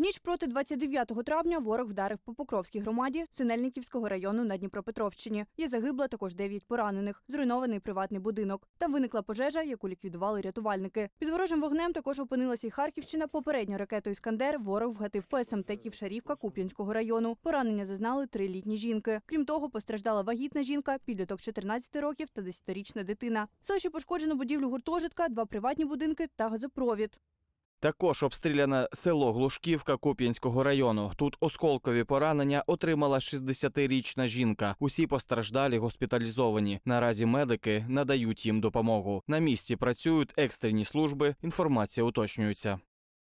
Ніч проти 29 травня ворог вдарив по Покровській громаді Синельниківського району на Дніпропетровщині. Є загибла також 9 поранених, зруйнований приватний будинок. Там виникла пожежа, яку ліквідували рятувальники. Під ворожим вогнем також опинилася й Харківщина. Попередньо ракетою Іскандер ворог вгатив по СМТ Ківшарівка Куп'янського району. Поранення зазнали три літні жінки. Крім того, постраждала вагітна жінка, підліток 14 років та 10-річна дитина. В селищі пошкоджено будівлю гуртожитка, два приватні будинки та газопровід. Також обстріляне село Глушківка Куп'янського району. Тут осколкові поранення отримала 60-річна жінка. Усі постраждалі госпіталізовані. Наразі медики надають їм допомогу. На місці працюють екстрені служби. Інформація уточнюється.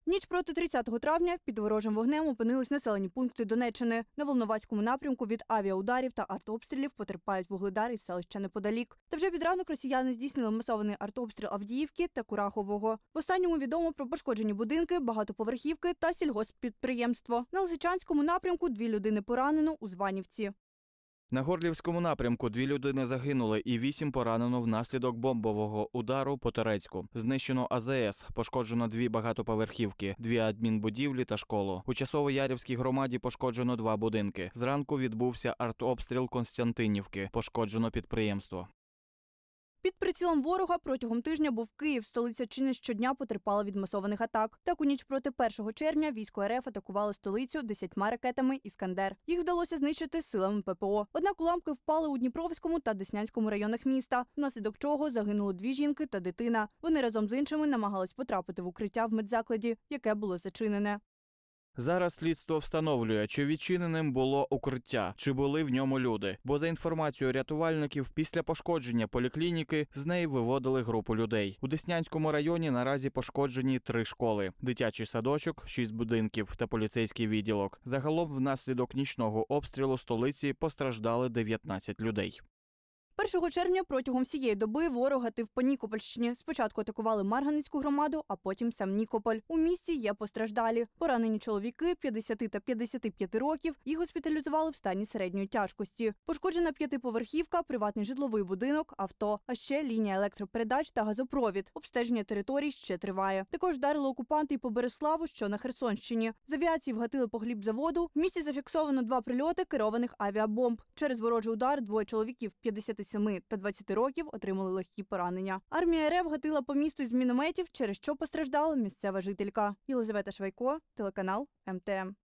Ніч проти 30 травня під ворожим вогнем опинились населені пункти Донеччини. На Волноваському напрямку від авіаударів та артобстрілів потерпають вугледар із селища неподалік. Та вже під ранок росіяни здійснили масований артобстріл Авдіївки та Курахового. В останньому відомо про пошкоджені будинки, багатоповерхівки та сільгосппідприємство. На Лисичанському напрямку дві людини поранено у Званівці. На Горлівському напрямку дві людини загинули і вісім поранено внаслідок бомбового удару по Терецьку. Знищено АЗС, пошкоджено дві багатоповерхівки, дві адмінбудівлі та школу. У Часово-Ярівській громаді пошкоджено два будинки. Зранку відбувся артобстріл Константинівки. Пошкоджено підприємство. Під прицілом ворога протягом тижня був Київ. Столиця чи не щодня потерпала від масованих атак. Так у ніч проти 1 червня військо РФ атакувало столицю десятьма ракетами Іскандер. Їх вдалося знищити силами ППО. Однак уламки впали у Дніпровському та Деснянському районах міста, внаслідок чого загинули дві жінки та дитина. Вони разом з іншими намагались потрапити в укриття в медзакладі, яке було зачинене. Зараз слідство встановлює, чи відчиненим було укриття, чи були в ньому люди. Бо за інформацією рятувальників, після пошкодження поліклініки з неї виводили групу людей. У Деснянському районі наразі пошкоджені три школи: дитячий садочок, шість будинків та поліцейський відділок. Загалом, внаслідок нічного обстрілу столиці постраждали 19 людей. 1 червня протягом всієї доби ворог гатив по Нікопольщині. Спочатку атакували Марганицьку громаду, а потім сам Нікополь. У місті є постраждалі. Поранені чоловіки 50 та 55 років. Їх госпіталізували в стані середньої тяжкості. Пошкоджена п'ятиповерхівка, приватний житловий будинок, авто, а ще лінія електропередач та газопровід. Обстеження територій ще триває. Також вдарили окупанти і по Береславу, що на Херсонщині. З авіації вгатили по хлібзаводу. В місті зафіксовано два прильоти керованих авіабомб. Через ворожий удар двоє чоловіків 57 та 20 років отримали легкі поранення. Армія РФ гатила по місту з мінометів, через що постраждала місцева жителька. Єлизавета Швайко, телеканал МТМ.